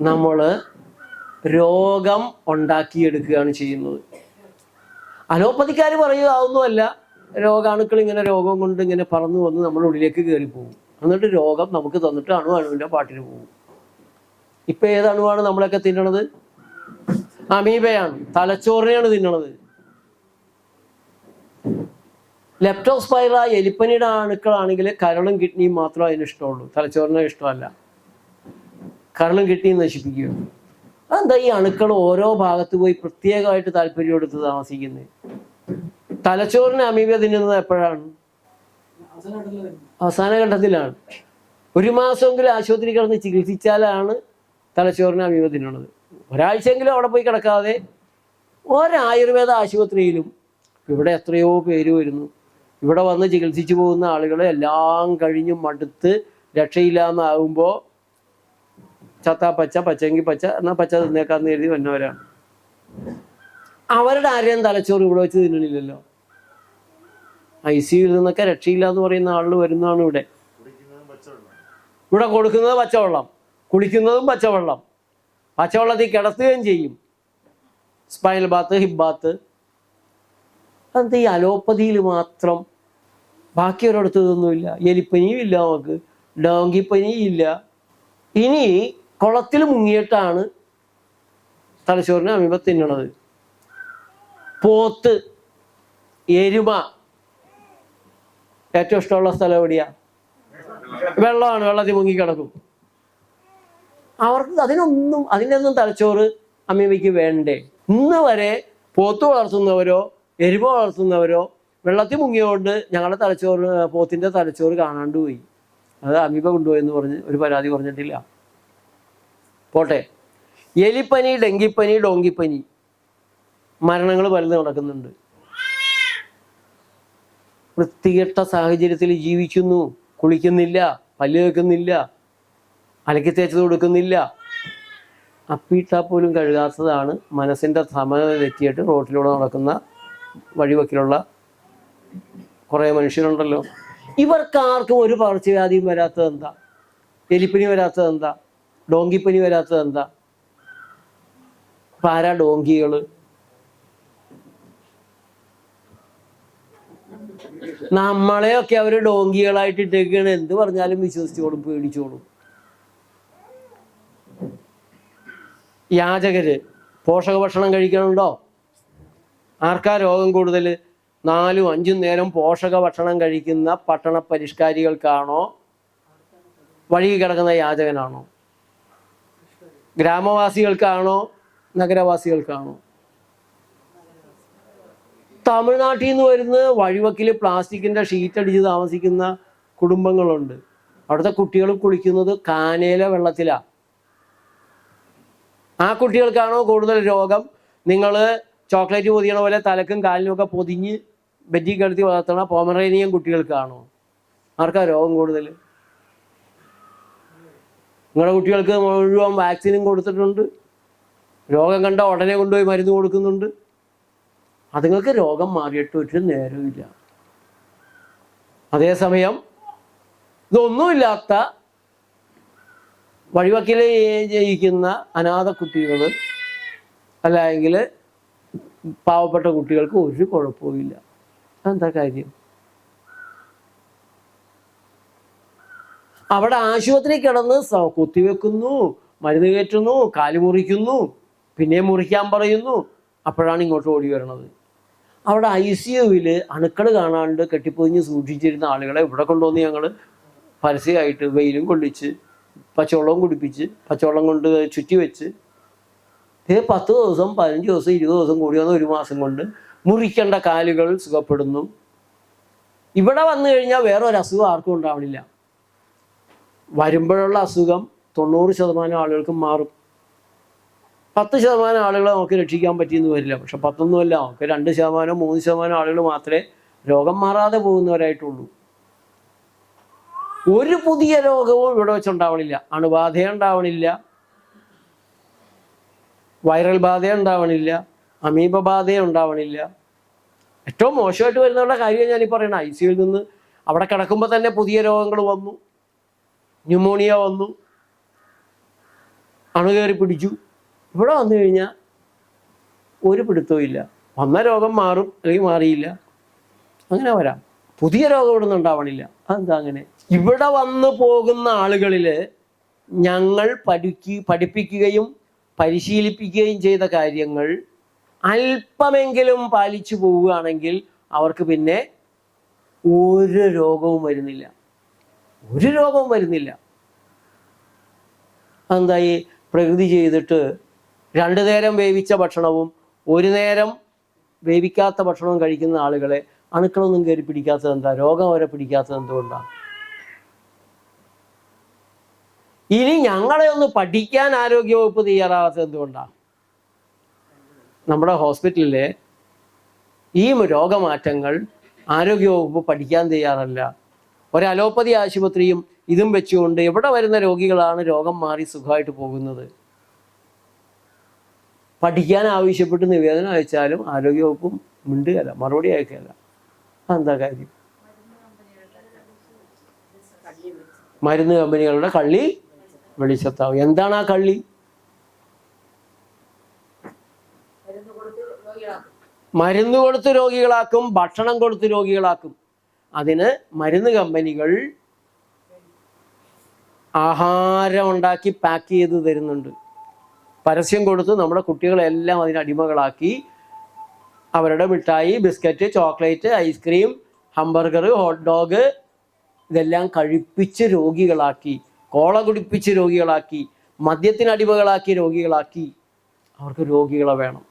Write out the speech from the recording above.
നമ്മൾ രോഗം ഉണ്ടാക്കിയെടുക്കുകയാണ് ചെയ്യുന്നത്. അലോപ്പതിക്കാർ പറയുക അതൊന്നുമല്ല. രോഗാണുക്കൾ ഇങ്ങനെ രോഗം കൊണ്ട് ഇങ്ങനെ പറന്നു വന്ന് നമ്മുടെ ഉള്ളിലേക്ക് കയറി പോകും എന്നിട്ട് രോഗം നമുക്ക് തന്നിട്ട് അണു അണുവിന്റെ പാട്ടിന് പോകും. ഇപ്പം ഏത് അണുവാണ് നമ്മളൊക്കെ തിന്നണത്? അമീബയാണ്. തലച്ചോറിനെയാണ് തിന്നണത്. ലെപ്റ്റോസ്പൈറ എലിപ്പനിയുടെ അണുക്കളാണെങ്കിൽ കരളും കിഡ്നിയും മാത്രമേ അതിന് ഇഷ്ടമുള്ളൂ. തലച്ചോറിനെ ഇഷ്ടമല്ല. കരളും കിട്ടി നശിപ്പിക്കുകയാണ് അതെന്താ ഈ അണുക്കൾ ഓരോ ഭാഗത്ത് പോയി പ്രത്യേകമായിട്ട് താല്പര്യം എടുത്ത് താമസിക്കുന്നത്? തലച്ചോറിന് അമീബ തിന്നുന്നത് എപ്പോഴാണ്? അവസാന ഘട്ടത്തിലാണ്. ഒരു മാസമെങ്കിലും ആശുപത്രി കിടന്ന് ചികിത്സിച്ചാലാണ് തലച്ചോറിന് അമീബ തിന്നണത് ഒരാഴ്ചയെങ്കിലും അവിടെ പോയി കിടക്കാതെ ഒരായുർവേദ ആശുപത്രിയിലും ഇവിടെ എത്രയോ പേര് വരുന്നു. ഇവിടെ വന്ന് ചികിത്സിച്ചു പോകുന്ന ആളുകളെ എല്ലാം കഴിഞ്ഞ് മടുത്ത് രക്ഷയില്ലാന്നാകുമ്പോൾ ചത്ത പച്ച പച്ചെങ്കിൽ പച്ച എന്നാ പച്ച തിന്നേക്കാന്ന് എഴുതി വന്നവരാണ് അവരുടെ ആരെയും തലച്ചോറ് ഇവിടെ വെച്ച് തിന്നണില്ലല്ലോ. ഐ സിയിൽ നിന്നൊക്കെ രക്ഷയില്ല എന്ന് പറയുന്ന ആളുകൾ വരുന്നതാണ് ഇവിടെ. ഇവിടെ കൊടുക്കുന്നത് പച്ചവെള്ളം കുളിക്കുന്നതും പച്ചവെള്ളം. പച്ചവെള്ളത്തിൽ കിടത്തുകയും ചെയ്യും. സ്പൈനൽ ബാത്ത് ഹിപ്പ് ബാത്ത് അത് ഈ അലോപ്പതിയിൽ മാത്രം? ബാക്കി ഒരിടത്ത് ഇതൊന്നുമില്ല. എലിപ്പനിയും ഇല്ല നമുക്ക്. ഡോങ്കിപ്പനിയും ഇല്ല. ഇനി കുളത്തിൽ മുങ്ങിയിട്ടാണ് തലശ്ശോറിനെ അമീബ തിന്നണത്. പോത്ത് എരുമ ഏറ്റവും ഇഷ്ടമുള്ള സ്ഥലം എവിടെയാ? വെള്ളമാണ് വെള്ളത്തിൽ മുങ്ങിക്കിടക്കും അവർക്ക് അതിനൊന്നും അതിനൊന്നും തലച്ചോറ് അമ്മയ്ക്ക് വേണ്ടേ. ഇന്ന് വരെ പോത്ത് വളർത്തുന്നവരോ എരുമ വളർത്തുന്നവരോ വെള്ളത്തിൽ മുങ്ങിയോണ്ട് ഞങ്ങളുടെ തലച്ചോറ് പോത്തിന്റെ തലച്ചോറ് കാണാണ്ട് പോയി. അത് അമീബ കൊണ്ടുപോയെന്ന് പറഞ്ഞ് ഒരു പരാതി പറഞ്ഞിട്ടില്ല. പോട്ടെ. എലിപ്പനി ഡെങ്കിപ്പനി ഡോങ്കിപ്പനി മരണങ്ങൾ പലതും നടക്കുന്നുണ്ട്. വൃത്തികെട്ട സാഹചര്യത്തിൽ ജീവിക്കുന്നു കുളിക്കുന്നില്ല പല്ല് വെക്കുന്നില്ല അലക്കി തേച്ചത് കൊടുക്കുന്നില്ല. അപ്പീട്ടാ പോലും കഴുകാത്തതാണ് മനസ്സിന്റെ സമത തെറ്റിയിട്ട് റോട്ടിലൂടെ നടക്കുന്ന വഴിവക്കിലുള്ള കുറേ മനുഷ്യരുണ്ടല്ലോ. ഇവർക്കാർക്കും ഒരു പകർച്ചവ്യാധിയും വരാത്തത് എന്താ എലിപ്പനി വരാത്തത് എന്താ ഡോങ്കിപ്പനി വരാത്തത് എന്താ? പാരാ ഡോങ്കികൾ നമ്മളെയൊക്കെ അവർ ഡോങ്കികളായിട്ട് ഇട്ടേക്കാണ്. എന്ത് പറഞ്ഞാലും വിശ്വസിച്ചോളും പേടിച്ചോളും. യാചകര് പോഷക ഭക്ഷണം കഴിക്കണുണ്ടോ? ആർക്കാ രോഗം കൂടുതൽ നാലും അഞ്ചും നേരം പോഷക ഭക്ഷണം കഴിക്കുന്ന പട്ടണ പരിഷ്കാരികൾക്കാണോ? വഴി കിടക്കുന്ന യാചകനാണോ? ഗ്രാമവാസികൾക്കാണോ നഗരവാസികൾക്കാണോ? തമിഴ്നാട്ടിൽ നിന്ന് വരുന്ന വഴിവക്കിൽ പ്ലാസ്റ്റിക്കിന്റെ ഷീറ്റ് അടിച്ച് താമസിക്കുന്ന കുടുംബങ്ങളുണ്ട്. അവിടുത്തെ കുട്ടികൾ കുളിക്കുന്നത് കാനയിലെ വെള്ളത്തിലാണ് ആ കുട്ടികൾക്കാണോ കൂടുതൽ രോഗം? നിങ്ങൾ ചോക്ലേറ്റ് പൊതിയണ പോലെ തലക്കും കാലിനും ഒക്കെ പൊതിഞ്ഞ് ബെറ്റി കിടത്തി വളർത്തണ പോമറേനിയം കുട്ടികൾക്കാണോ? ആർക്കാ രോഗം കൂടുതൽ നിങ്ങളുടെ കുട്ടികൾക്ക് മുഴുവൻ വാക്സിനും കൊടുത്തിട്ടുണ്ട്. രോഗം കണ്ട ഉടനെ കൊണ്ടുപോയി മരുന്ന് കൊടുക്കുന്നുണ്ട്. അതുങ്ങൾക്ക് രോഗം മാറിയിട്ട് ഒരു നേരമില്ല അതേസമയം ഇതൊന്നുമില്ലാത്ത വഴിവക്കിലെ ജയിക്കുന്ന അനാഥ കുട്ടികൾ അല്ലെങ്കിൽ പാവപ്പെട്ട കുട്ടികൾക്ക് ഒരു കുഴപ്പവുമില്ല. അതെന്താ കാര്യം? അവിടെ ആശുപത്രി കിടന്ന് കുത്തിവെക്കുന്നു മരുന്ന് കയറ്റുന്നു കാൽ മുറിക്കുന്നു പിന്നെ മുറിക്കാൻ പറയുന്നു. അപ്പോഴാണ് ഇങ്ങോട്ട് ഓടി വരണത്. അവിടെ ഐ സി യുവിൽ അണുക്കൾ കാണാണ്ട് കെട്ടിപ്പൊതിഞ്ഞ് സൂക്ഷിച്ചിരുന്ന ആളുകളെ ഇവിടെ കൊണ്ടുവന്ന് ഞങ്ങൾ പരസ്യമായിട്ട് വെയിലും കൊള്ളിച്ച് പച്ചവെള്ളവും കുടിപ്പിച്ച് പച്ചവെള്ളം കൊണ്ട് ചുറ്റി വെച്ച് ഇത് പത്ത് ദിവസം പതിനഞ്ച് ദിവസം ഇരുപത് ദിവസം കൂടി വന്ന ഒരു മാസം കൊണ്ട് മുറിക്കേണ്ട കാലുകൾ സുഖപ്പെടുന്നു. ഇവിടെ വന്നു കഴിഞ്ഞാൽ വേറെ ഒരു അസുഖം ആർക്കും ഉണ്ടാവണില്ല. വരുമ്പോഴുള്ള അസുഖം തൊണ്ണൂറ് ശതമാനം ആളുകൾക്കും മാറും. പത്ത് ശതമാനം ആളുകളെ നമുക്ക് രക്ഷിക്കാൻ പറ്റിയെന്ന് വരില്ല. പക്ഷെ പത്തൊന്നുമല്ല നമുക്ക് രണ്ട് ശതമാനം മൂന്ന് ശതമാനം ആളുകൾ മാത്രമേ രോഗം മാറാതെ പോകുന്നവരായിട്ടുള്ളൂ. ഒരു പുതിയ രോഗവും ഇവിടെ വെച്ചുണ്ടാവണില്ല. അണുബാധ ഉണ്ടാവണില്ല. വൈറൽ ബാധ ഉണ്ടാവണില്ല. അമീബ ബാധ ഉണ്ടാവണില്ല. ഏറ്റവും മോശമായിട്ട് വരുന്നവരുടെ കാര്യം ഞാൻ പറയണ ഐ സിയിൽ നിന്ന് അവിടെ കിടക്കുമ്പോൾ തന്നെ പുതിയ രോഗങ്ങൾ വന്നു. ന്യൂമോണിയ വന്നു. അണുകയറി പിടിച്ചു. ഇവിടെ വന്നു കഴിഞ്ഞാൽ ഒരു പിടുത്തവും ഇല്ല. വന്ന രോഗം മാറും അല്ലെങ്കിൽ മാറിയില്ല. അങ്ങനെ വരാം. പുതിയ രോഗം ഇവിടെ നിന്ന് ഉണ്ടാവണില്ല. അതെന്താ അങ്ങനെ? ഇവിടെ വന്നു പോകുന്ന ആളുകളിൽ ഞങ്ങൾ പഠിക്ക് പഠിപ്പിക്കുകയും പരിശീലിപ്പിക്കുകയും ചെയ്ത കാര്യങ്ങൾ അല്പമെങ്കിലും പാലിച്ചു പോവുകയാണെങ്കിൽ അവർക്ക് പിന്നെ ഒരു രോഗവും വരുന്നില്ല. ഒരു രോഗവും വരുന്നില്ല. അതെന്തായി പ്രകൃതി ചെയ്തിട്ട് രണ്ടു നേരം വേവിച്ച ഭക്ഷണവും ഒരു നേരം വേവിക്കാത്ത ഭക്ഷണവും കഴിക്കുന്ന ആളുകളെ അണുക്കളൊന്നും കയറി പിടിക്കാത്തത് എന്താ? രോഗം അവരെ പിടിക്കാത്തത് എന്തുകൊണ്ടാണ് ഇനി ഞങ്ങളെ ഒന്ന് പഠിക്കാൻ ആരോഗ്യവകുപ്പ് തയ്യാറാവാത്തത് എന്തുകൊണ്ടാണ് നമ്മുടെ ഹോസ്പിറ്റലിലെ ഈ രോഗമാറ്റങ്ങൾ ആരോഗ്യവകുപ്പ് പഠിക്കാൻ തയ്യാറല്ല. ഒരു അലോപ്പതി ആശുപത്രിയും ഇതും വെച്ചുകൊണ്ട് എവിടെ വരുന്ന രോഗികളാണ് രോഗം മാറി സുഖമായിട്ട് പോകുന്നത്? പഠിക്കാൻ ആവശ്യപ്പെട്ട് നിവേദനം അയച്ചാലും ആരോഗ്യവകുപ്പും മിണ്ടുകയല്ല മറുപടി അയക്കുകയല്ല. എന്താ കാര്യം? മരുന്ന് കമ്പനികളുടെ കള്ളി വെളിച്ചത്താവും. എന്താണ് ആ കള്ളി? മരുന്ന് കൊടുത്ത് രോഗികളാക്കും ഭക്ഷണം കൊടുത്ത് രോഗികളാക്കും. അതിന് മരുന്ന് കമ്പനികൾ ആഹാരം ഉണ്ടാക്കി പാക്ക് ചെയ്ത് തരുന്നുണ്ട്. പരസ്യം കൊടുത്ത് നമ്മുടെ കുട്ടികളെല്ലാം അതിന് അടിമകളാക്കി. അവരുടെ മിഠായി biscuit chocolate ice cream hamburger hot dog ഇതെല്ലാം കഴിപ്പിച്ച് രോഗികളാക്കി കോള കുടിപ്പിച്ച് രോഗികളാക്കി മദ്യത്തിന് അടിമകളാക്കി രോഗികളാക്കി. അവർക്ക് രോഗികളെ വേണം.